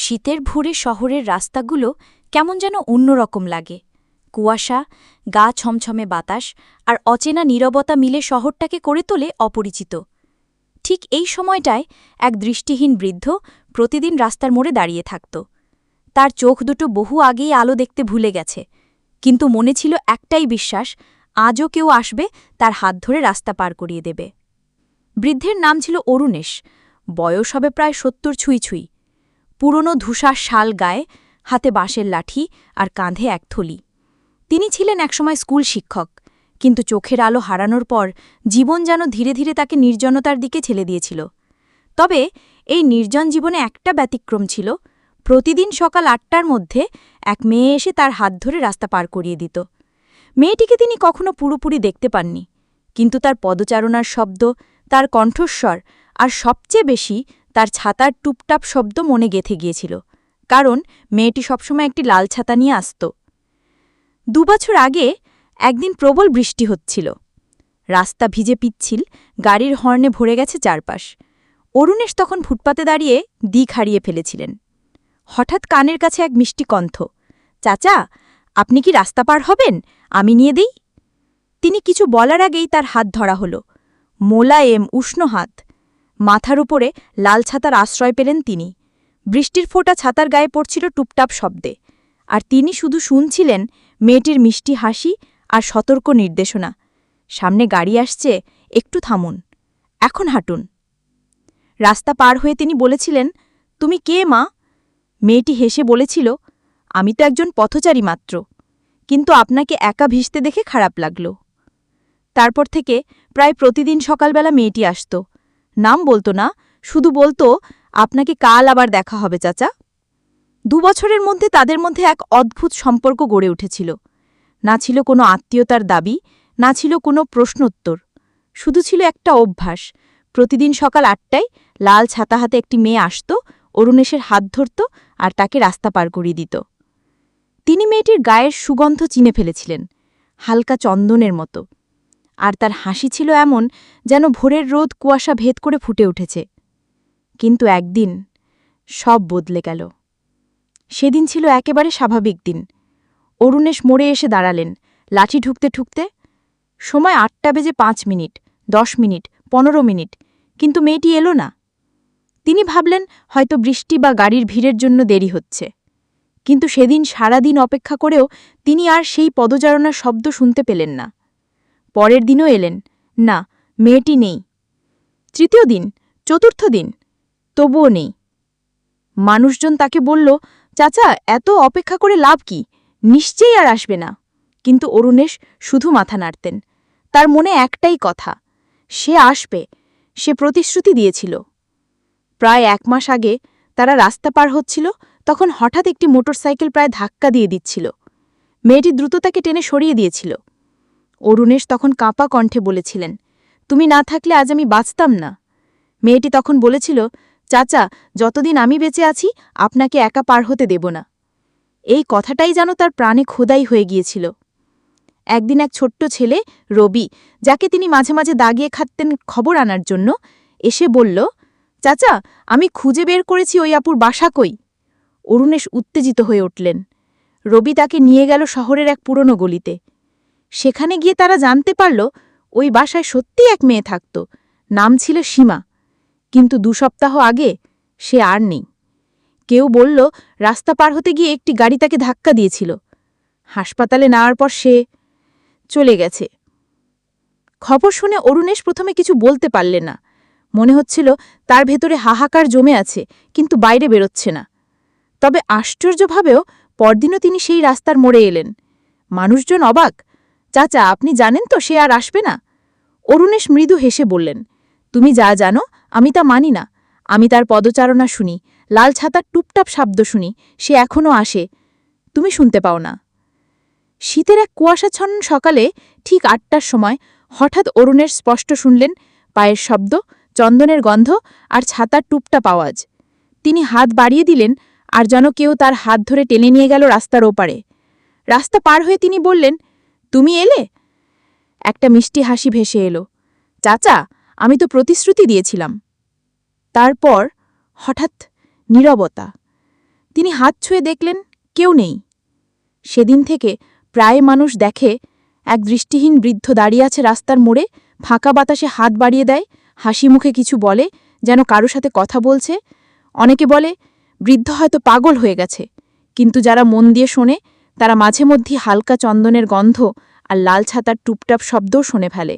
শীতের ভোরে শহরের রাস্তাগুলো কেমন যেন অন্যরকম লাগে। কুয়াশা, গা ছমছমে বাতাস আর অচেনা নীরবতা মিলে শহরটাকে করে তোলে অপরিচিত। ঠিক এই সময়টায় এক দৃষ্টিহীন বৃদ্ধ প্রতিদিন রাস্তার মোড়ে দাঁড়িয়ে থাকত। তার চোখ দুটো বহু আগেই আলো দেখতে ভুলে গেছে, কিন্তু মনে ছিল একটাই বিশ্বাস, আজও কেউ আসবে, তার হাত ধরে রাস্তা পার করিয়ে দেবে। বৃদ্ধের নাম ছিল অরুণেশ, বয়স হবে প্রায় সত্তর ছুঁই ছুঁই। পুরনো ধূসার শাল গায়ে, হাতে বাঁশের লাঠি আর কাঁধে এক থলি। তিনি ছিলেন একসময় স্কুল শিক্ষক, কিন্তু চোখের আলো হারানোর পর জীবন যেন ধীরে ধীরে তাকে নির্জনতার দিকে ছেলে দিয়েছিল। তবে এই নির্জন জীবনে একটা ব্যতিক্রম ছিল, প্রতিদিন সকাল আটটার মধ্যে এক মেয়ে এসে তার হাত ধরে রাস্তা পার করিয়ে দিত। মেয়েটিকে তিনি কখনো পুরোপুরি দেখতে পাননি, কিন্তু তার পদচারণার শব্দ, তার কণ্ঠস্বর আর সবচেয়ে বেশি তার ছাতার টুপটাপ শব্দ মনে গেথে গিয়েছিল, কারণ মেয়েটি সবসময় একটি লাল ছাতা নিয়ে আসত। দুবছর আগে একদিন প্রবল বৃষ্টি হচ্ছিল। রাস্তা ভিজে পিচ্ছিল, গাড়ির হর্নে ভরে গেছে চারপাশ। অরুণেশ তখন ফুটপাতে দাঁড়িয়ে দিক হারিয়ে ফেলেছিলেন। হঠাৎ কানের কাছে এক মিষ্টি কণ্ঠ, চাচা, আপনি কি রাস্তা পার হবেন? আমি নিয়ে দিই? তিনি কিছু বলার আগেই তার হাত ধরা হল। মোলায়েম, উষ্ণ হাত। মাথার উপরে লাল ছাতার আশ্রয় পেলেন তিনি। বৃষ্টির ফোঁটা ছাতার গায়ে পড়ছিল টুপটাপ শব্দে। আর তিনি শুধু শুনছিলেন মেয়েটির মিষ্টি হাসি আর সতর্ক নির্দেশনা। সামনে গাড়ি আসছে, একটু থামুন, এখন হাঁটুন। রাস্তা পার হয়ে তিনি বলেছিলেন, তুমি কে মা? মেয়েটি হেসে বলেছিল, আমি তো একজন পথচারী মাত্র, কিন্তু আপনাকে একা ভিজতে দেখে খারাপ লাগল। তারপর থেকে প্রায় প্রতিদিন সকালবেলা মেয়েটি আসত। নাম বলতো না, শুধু বলতো, আপনাকে কাল আবার দেখা হবে, চাচা। দুবছরের মধ্যে তাদের মধ্যে এক অদ্ভুত সম্পর্ক গড়ে উঠেছিল। না ছিল কোনো আত্মীয়তার দাবি, না ছিল কোনো প্রশ্নোত্তর শুধু ছিল একটা অভ্যাস। প্রতিদিন সকাল আটটায় লাল ছাতা হাতে একটি মেয়ে আসত, অরুণেশের হাত ধরত আর তাকে রাস্তা পার করিয়ে দিত। তিনি মেয়েটির গায়ের সুগন্ধ চিনে ফেলেছিলেন, হালকা চন্দনের মতো। আর তার হাসি ছিল এমন যেন ভোরের রোদ কুয়াশা ভেদ করে ফুটে উঠেছে। কিন্তু একদিন সব বদলে গেল। সেদিন ছিল একেবারে স্বাভাবিক দিন। অরুণেশ মোড়ে এসে দাঁড়ালেন। লাঠি ঢুকতে ঠুকতে সময় আটটা বেজে পাঁচ মিনিট, দশ মিনিট, পনেরো মিনিট, কিন্তু মেয়েটি এলো না। তিনি ভাবলেন হয়তো বৃষ্টি বা গাড়ির ভিড়ের জন্য দেরি হচ্ছে। কিন্তু সেদিন সারাদিন অপেক্ষা করেও তিনি আর সেই পদচারণার শব্দ শুনতে পেলেন না। পরের দিনও এলেন। না, মেয়েটি নেই। তৃতীয় দিন, চতুর্থ দিন, তবুও নেই। মানুষজন তাকে বলল, চাচা, এত অপেক্ষা করে লাভ কি? নিশ্চয়ই আর আসবে না। কিন্তু অরুণেশ শুধু মাথা নাড়তেন। তার মনে একটাই কথা, সে আসবে, সে প্রতিশ্রুতি দিয়েছিল। প্রায় এক মাস আগে তারা রাস্তা পার হচ্ছিল, তখন হঠাৎ একটি মোটরসাইকেল প্রায় ধাক্কা দিয়ে দিচ্ছিল। মেয়েটি দ্রুত তাকে টেনে সরিয়ে দিয়েছিল। অরুণেশ তখন কাঁপা কণ্ঠে বলেছিলেন, তুমি না থাকলে আজ আমি বাঁচতাম না। মেয়েটি তখন বলেছিল, চাচা, যতদিন আমি বেঁচে আছি, আপনাকে একা পার হতে দেব না। এই কথাটাই যেন তার প্রাণে খোদাই হয়ে গিয়েছিল। একদিন এক ছোট্ট ছেলে, রবি, যাকে তিনি মাঝে মাঝে দাগিয়ে খাটতেন খবর আনার জন্য, এসে বলল, চাচা, আমি খুঁজে বের করেছি ওই আপুর বাসা কই? অরুণেশ উত্তেজিত হয়ে উঠলেন। রবি তাকে নিয়ে গেল শহরের এক পুরনো গলিতে। সেখানে গিয়ে তারা জানতে পারল ওই বাসায় সত্যি এক মেয়ে থাকত, নাম ছিল সীমা। কিন্তু দু সপ্তাহ আগে সে আর নেই। কেউ বলল রাস্তা পার হতে গিয়ে একটি গাড়ি তাকে ধাক্কা দিয়েছিল। হাসপাতালে নেওয়ার পর সে চলে গেছে। খবর শুনে অরুণেশ প্রথমে কিছু বলতে পারলে না। মনে হচ্ছিল তার ভেতরে হাহাকার জমে আছে, কিন্তু বাইরে বেরোচ্ছে না। তবে আশ্চর্যভাবেও পরদিনও তিনি সেই রাস্তার মোড়ে এলেন। মানুষজন অবাক চাচা, আপনি জানেন তো সে আর আসবে না? অরুণেশ মৃদু হেসে বললেন, তুমি যা জানো, আমি তা মানি না। আমি তার পদচারণা শুনি, লাল ছাতার টুপটাপ শব্দ শুনি, সে এখনও আসে, তুমি শুনতে পাও না। শীতের এক কুয়াশাচ্ছন্ন সকালে ঠিক আটটার সময় হঠাৎ অরুণের স্পষ্ট শুনলেন, পায়ের শব্দ, চন্দনের গন্ধ আর ছাতার টুপটাপ আওয়াজ। তিনি হাত বাড়িয়ে দিলেন, আর যেন কেউ তার হাত ধরে টেনে নিয়ে গেল রাস্তার ওপারে। রাস্তা পার হয়ে তিনি বললেন তুমি এলে? একটা মিষ্টি হাসি ভেসে এলো। চাচা, আমি তো প্রতিশ্রুতি দিয়েছিলাম। তারপর হঠাৎ নীরবতা। তিনি হাত ছুঁয়ে দেখলেন, কেউ নেই। সেদিন থেকে প্রায় মানুষ দেখে এক দৃষ্টিহীন বৃদ্ধ দাঁড়িয়ে আছে রাস্তার মোড়ে, ফাঁকা বাতাসে হাত বাড়িয়ে দেয়, হাসি মুখে কিছু বলে, যেন কারও সাথে কথা বলছে। অনেকে বলে, বৃদ্ধ হয়তো পাগল হয়ে গেছে। কিন্তু যারা মন দিয়ে শোনে তারা মাঝে মধ্যে হালকা চন্দনের গন্ধ আর লাল ছাতার টুপটাপ শব্দও শুনে ফেলে।